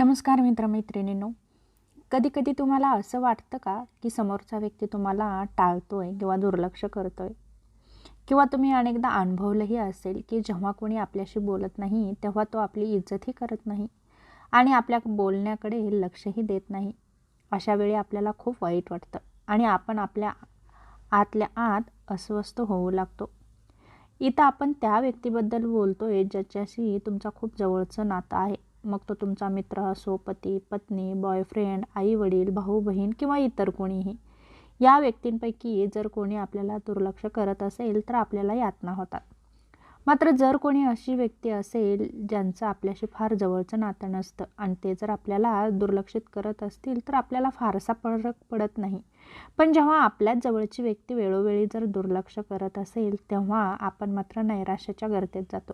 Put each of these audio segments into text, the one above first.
नमस्कार मित्रमैत्रिणींनो. कधी कधी तुम्हाला असं वाटतं का की समोरचा व्यक्ती तुम्हाला टाळतो आहे किंवा दुर्लक्ष करतो आहे किंवा तुम्ही अनेकदा अनुभवलंही असेल की जेव्हा कोणी आपल्याशी बोलत नाही तेव्हा तो आपली इज्जतही करत नाही आणि आपल्या बोलण्याकडे लक्षही देत नाही. अशा वेळी आपल्याला खूप वाईट वाटतं आणि आपण आपल्या आतल्या आत अस्वस्थ होऊ लागतो. इथं आपण त्या व्यक्तीबद्दल बोलतो आहे ज्याच्याशी तुमचा खूप जवळचं नातं आहे. मग तो तुमचा मित्र असो पती पत्नी बॉयफ्रेंड आई वडील भाऊ बहीण किंवा इतर कोणीही या व्यक्तींपैकी जर कोणी आपल्याला दुर्लक्ष करत असेल तर आपल्याला यातना होतात. मात्र जर कोणी अशी व्यक्ती असेल ज्यांचं आपल्याशी फार जवळचं नातं नसतं आणि ते जर आपल्याला दुर्लक्षित करत असतील तर आपल्याला फारसा फरक पडत नाही. पण जेव्हा आपल्याच जवळची व्यक्ती वेळोवेळी जर दुर्लक्ष करत असेल तेव्हा आपण मात्र नैराश्याच्या गर्तेत जातो.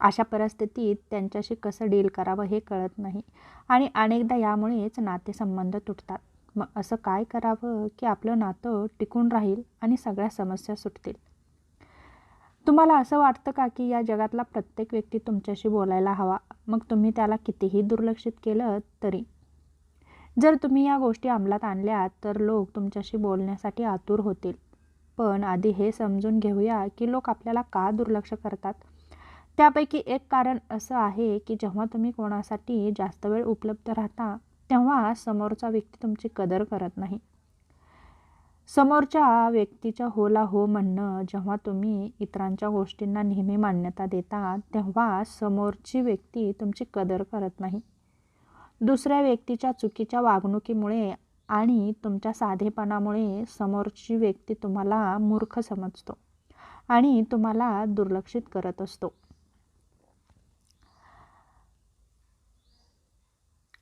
अशा परिस्थितीत त्यांच्याशी कसं डील करावं हे कळत नाही. आणि अनेकदा यामुळेच नातेसंबंध तुटतात. मग असं काय करावं की आपलं नातं टिकून राहील आणि सगळ्या समस्या सुटतील? तुम्हाला असं वाटतं का की या जगातला प्रत्येक व्यक्ती तुमच्याशी बोलायला हवा? मग तुम्ही त्याला कितीही दुर्लक्षित केलं तरी? जर तुम्ही या गोष्टी अंमलात आणल्या तर लोक तुमच्याशी बोलण्यासाठी आतुर होतील. पण आधी हे समजून घेऊया की लोक आपल्याला का दुर्लक्ष करतात? त्यापैकी एक कारण असं आहे की जेव्हा तुम्ही कोणासाठी जास्त वेळ उपलब्ध राहता तेव्हा समोरचा व्यक्ती तुमची कदर करत नाही. समोरच्या व्यक्तीच्या होला हो म्हणणं जेव्हा तुम्ही इतरांच्या गोष्टींना नेहमी मान्यता देता तेव्हा समोरची व्यक्ती तुमची कदर करत नाही. दुसऱ्या व्यक्तीच्या चुकीच्या वागणुकीमुळे आणि तुमच्या साधेपणामुळे समोरची व्यक्ती तुम्हाला मूर्ख समजतो आणि तुम्हाला दुर्लक्षित करत असतो.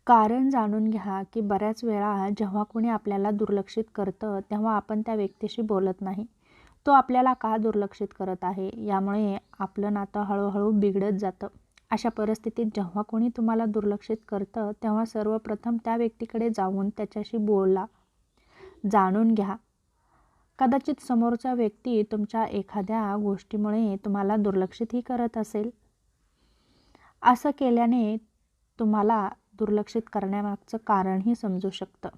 कारण जाणून घ्या की बऱ्याच वेळा जेव्हा कोणी आपल्याला दुर्लक्षित करतं तेव्हा आपण त्या व्यक्तीशी बोलत नाही. तो आपल्याला का दुर्लक्षित करत आहे? यामुळे आपलं नातं हळूहळू बिघडत जातं. अशा परिस्थितीत जेव्हा कोणी तुम्हाला दुर्लक्षित करतं तेव्हा सर्वप्रथम त्या व्यक्तीकडे जाऊन त्याच्याशी बोला. जाणून घ्या. कदाचित समोरचा व्यक्ती तुमच्या एखाद्या गोष्टीमुळे तुम्हाला दुर्लक्षितही करत असेल. असं केल्याने तुम्हाला दुर्लक्षित करण्यामागचं कारणही समजू शकतं.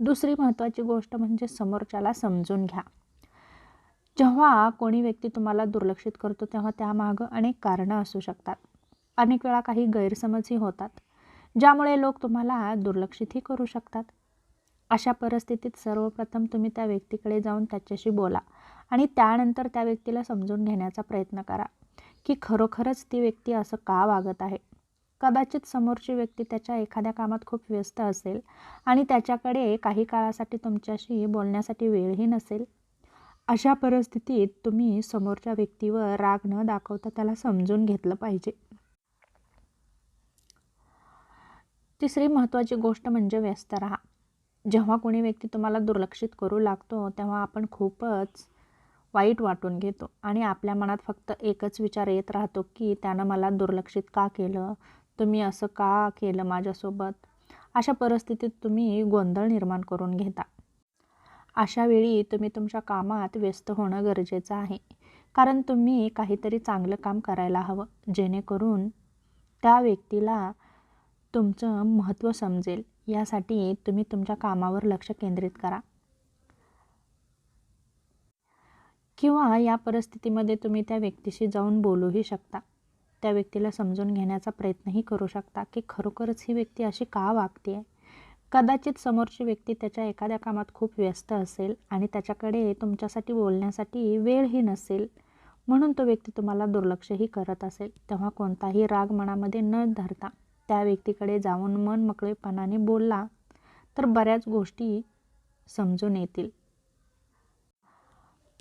दुसरी महत्त्वाची गोष्ट म्हणजे समोरच्याला समजून घ्या. जेव्हा कोणी व्यक्ती तुम्हाला दुर्लक्षित करतो तेव्हा त्यामागं अनेक कारणं असू शकतात. अनेक वेळा काही गैरसमजही होतात ज्यामुळे लोक तुम्हाला दुर्लक्षितही करू शकतात. अशा परिस्थितीत सर्वप्रथम तुम्ही त्या व्यक्तीकडे जाऊन त्याच्याशी बोला आणि त्यानंतर त्या व्यक्तीला समजून घेण्याचा प्रयत्न करा की खरोखरच ती व्यक्ती असं का वागत आहे? कदाचित समोरची व्यक्ती त्याच्या एखाद्या कामात खूप व्यस्त असेल आणि त्याच्याकडे काही काळासाठी तुमच्याशी बोलण्यासाठी वेळही नसेल. अशा परिस्थितीत तुम्ही समोरच्या व्यक्तीवर राग न दाखवता त्याला समजून घेतलं पाहिजे. तिसरी महत्त्वाची गोष्ट म्हणजे व्यस्त राहा. जेव्हा कोणी व्यक्ती तुम्हाला दुर्लक्षित करू लागतो तेव्हा आपण खूपच वाईट वाटून घेतो आणि आपल्या मनात फक्त एकच विचार येत राहतो की त्यानं मला दुर्लक्षित का केलं? तुम्ही असं का केलं माझ्यासोबत? अशा परिस्थितीत तुम्ही गोंधळ निर्माण करून घेता. अशा वेळी तुम्ही तुमच्या कामात व्यस्त होणं गरजेचं आहे. कारण तुम्ही काहीतरी चांगलं काम करायला हवं जेणेकरून त्या व्यक्तीला तुमचं महत्त्व समजेल. यासाठी तुम्ही तुमच्या कामावर लक्ष केंद्रित करा. किंवा या परिस्थितीमध्ये तुम्ही त्या व्यक्तीशी जाऊन बोलूही शकता. त्या व्यक्तीला समजून घेण्याचा प्रयत्नही करू शकता की खरोखरच ही व्यक्ती अशी का वागते आहे कदाचित समोरची व्यक्ती त्याच्या एखाद्या कामात खूप व्यस्त असेल आणि त्याच्याकडे तुमच्यासाठी बोलण्यासाठी वेळही नसेल. म्हणून तो व्यक्ती तुम्हाला दुर्लक्षही करत असेल. तेव्हा कोणताही राग मनामध्ये न धरता त्या व्यक्तीकडे जाऊन मन मोकळेपणाने बोलला तर बऱ्याच गोष्टी समजून येतील.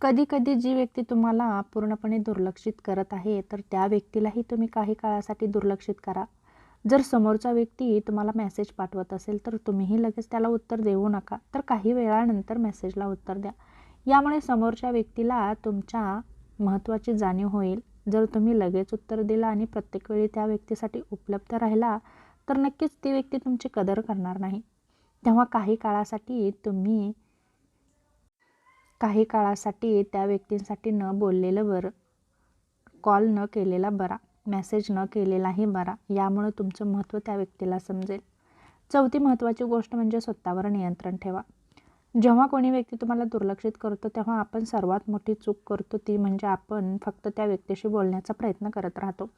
कधी कधी जी व्यक्ती तुम्हाला पूर्णपणे दुर्लक्षित करत आहे तर त्या व्यक्तीलाही तुम्ही काही काळासाठी दुर्लक्षित करा. जर समोरचा व्यक्ती तुम्हाला मेसेज पाठवत असेल तर तुम्हीही लगेच त्याला उत्तर देऊ नका. तर काही वेळानंतर मेसेजला उत्तर द्या. यामुळे समोरच्या व्यक्तीला तुमच्या महत्त्वाची जाणीव होईल. जर तुम्ही लगेच उत्तर दिलं आणि प्रत्येक वेळी त्या व्यक्तीसाठी उपलब्ध राहिला तर नक्कीच ती व्यक्ती तुमची कदर करणार नाही. तेव्हा काही काळासाठी तुम्ही काही काळासाठी त्या व्यक्तींसाठी न बोललेलं बरं. कॉल न केलेला बरा. मेसेज न केलेलाही बरा. यामुळे तुमचं महत्त्व त्या व्यक्तीला समजेल. चौथी महत्त्वाची गोष्ट म्हणजे स्वतःवर नियंत्रण ठेवा. जेव्हा कोणी व्यक्ती तुम्हाला दुर्लक्षित करतो तेव्हा आपण सर्वात मोठी चूक करतो ती म्हणजे आपण फक्त त्या व्यक्तीशी बोलण्याचा प्रयत्न करत राहतो.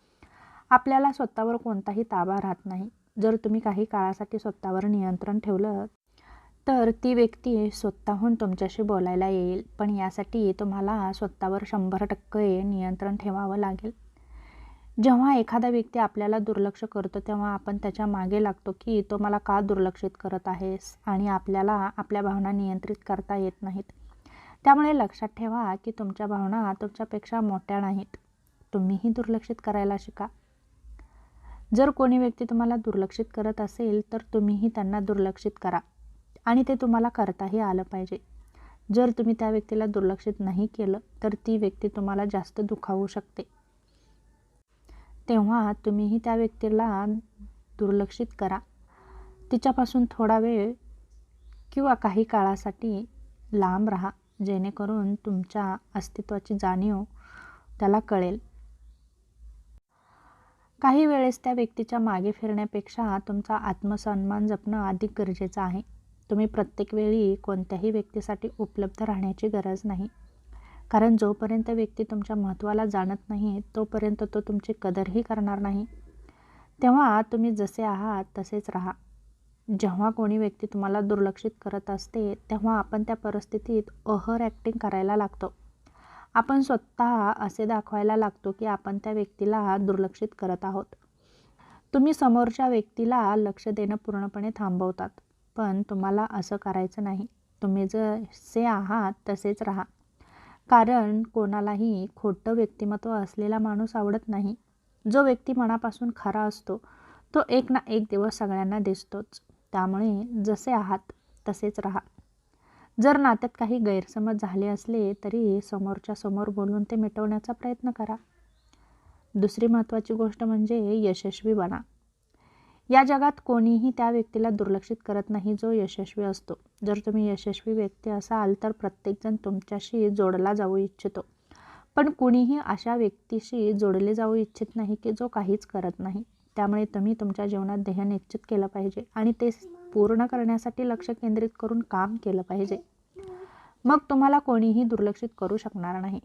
आपल्याला स्वतःवर कोणताही ताबा राहत नाही. जर तुम्ही काही काळासाठी स्वतःवर नियंत्रण ठेवलं तर ती व्यक्ती स्वतःहून तुमच्याशी बोलायला येईल पण यासाठी तुम्हाला स्वतःवर शंभर टक्के नियंत्रण ठेवावं लागेल. जेव्हा एखादा व्यक्ती आपल्याला दुर्लक्ष करतो तेव्हा आपण त्याच्यामागे लागतो की तो मला का दुर्लक्षित करत आहेस आणि आपल्याला आपल्या भावना नियंत्रित करता येत नाहीत. त्यामुळे लक्षात ठेवा की तुमच्या भावना तुमच्यापेक्षा मोठ्या नाहीत. तुम्हीही दुर्लक्षित करायला शिका. जर कोणी व्यक्ती तुम्हाला दुर्लक्षित करत असेल तर तुम्हीही त्यांना दुर्लक्षित करा. आणि ते तुम्हाला करताही आलं पाहिजे. जर तुम्ही त्या व्यक्तीला दुर्लक्षित नाही केलं तर ती व्यक्ती तुम्हाला जास्त दुखावू शकते. तेव्हा तुम्हीही त्या व्यक्तीला दुर्लक्षित करा. तिच्यापासून थोडा वेळ किंवा काही काळासाठी लांब राहा जेणेकरून तुमच्या अस्तित्वाची जाणीव त्याला कळेल. काही वेळेस त्या व्यक्तीच्या मागे फिरण्यापेक्षा तुमचा आत्मसन्मान जपणं अधिक गरजेचं आहे. तुम्ही प्रत्येक वेळी कोणत्याही व्यक्तीसाठी उपलब्ध राहण्याची गरज नाही. कारण जोपर्यंत व्यक्ती तुमच्या महत्त्वाला जाणत नाही तोपर्यंत तो तुमची कदरही करणार नाही. तेव्हा तुम्ही जसे आहात तसेच राहा. जेव्हा कोणी व्यक्ती तुम्हाला दुर्लक्षित करत असते तेव्हा आपण त्या परिस्थितीत ओव्हर ॲक्टिंग करायला लागतो. आपण स्वतः असे दाखवायला लागतो की आपण त्या व्यक्तीला दुर्लक्षित करत आहोत. तुम्ही समोरच्या व्यक्तीला लक्ष देणं पूर्णपणे थांबवतात. पण तुम्हाला असं करायचं नाही. तुम्ही जसे आहात तसेच राहा. कारण कोणालाही खोटं व्यक्तिमत्व असलेला माणूस आवडत नाही. जो व्यक्ती मनापासून खरा असतो तो एक ना एक दिवस सगळ्यांना दिसतोच. त्यामुळे जसे आहात तसेच राहा. जर नात्यात काही गैरसमज झाले असले तरी समोरच्या समोर बोलून ते मिटवण्याचा प्रयत्न करा. दुसरी महत्त्वाची गोष्ट म्हणजे यशस्वी बना. या जगात कोणीही त्या व्यक्तीला दुर्लक्षित करत नाही जो यशस्वी असतो. जर तुम्ही यशस्वी व्यक्ती असाल तर प्रत्येकजण तुमच्याशी जोडला जाऊ इच्छितो. पण कुणीही अशा व्यक्तीशी जोडले जाऊ इच्छित नाही की जो काहीच करत नाही. त्यामुळे तुम्ही तुमच्या जीवनात ध्येय निश्चित केलं पाहिजे आणि ते पूर्ण करण्यासाठी लक्ष केंद्रित करून काम केलं पाहिजे. मग तुम्हाला कोणीही दुर्लक्षित करू शकणार नाही.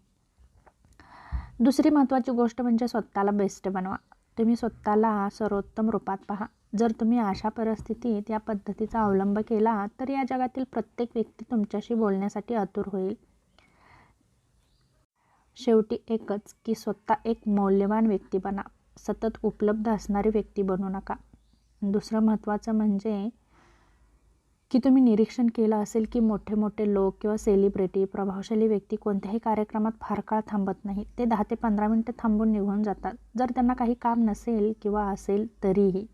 दुसरी महत्त्वाची गोष्ट म्हणजे स्वतःला बेस्ट बनवा. तुम्ही स्वतःला सर्वोत्तम रूपात पहा. जर तुम्ही अशा परिस्थितीत या पद्धतीचा अवलंब केला तर या जगातील प्रत्येक व्यक्ती तुमच्याशी बोलण्यासाठी आतुर होईल. शेवटी एकच की स्वतः एक मौल्यवान व्यक्ती बना. सतत उपलब्ध असणारी व्यक्ती बनू नका. दुसरं महत्त्वाचं म्हणजे की तुम्ही निरीक्षण केलं असेल की मोठे मोठे लोक किंवा सेलिब्रिटी प्रभावशाली व्यक्ती कोणत्याही कार्यक्रमात फार काळ थांबत नाही. ते दहा ते पंधरा मिनटं थांबून निघून जातात. जर त्यांना काही काम नसेल किंवा असेल तरीही.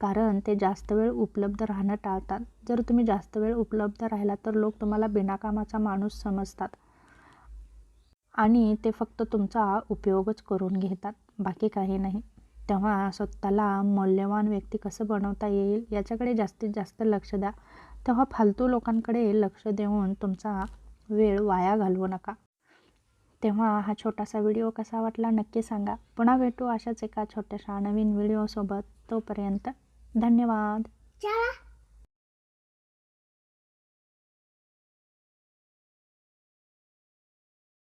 कारण ते जास्त वेळ उपलब्ध राहणं टाळतात. जर तुम्ही जास्त वेळ उपलब्ध राहिला तर लोक तुम्हाला बिनाकामाचा माणूस समजतात. आणि ते फक्त तुमचा उपयोगच करून घेतात. बाकी काही नाही. तेव्हा स्वतःला मौल्यवान व्यक्ती कसं बनवता येईल याच्याकडे जास्तीत जास्त लक्ष द्या. तेव्हा फालतू लोकांकडे लक्ष देऊन तुमचा वेळ वाया घालवू नका. तेव्हा हा छोटासा व्हिडिओ कसा वाटला नक्की सांगा. पुन्हा भेटू अशाच एका छोट्याशा नवीन व्हिडिओसोबत. तोपर्यंत धन्यवाद. चला.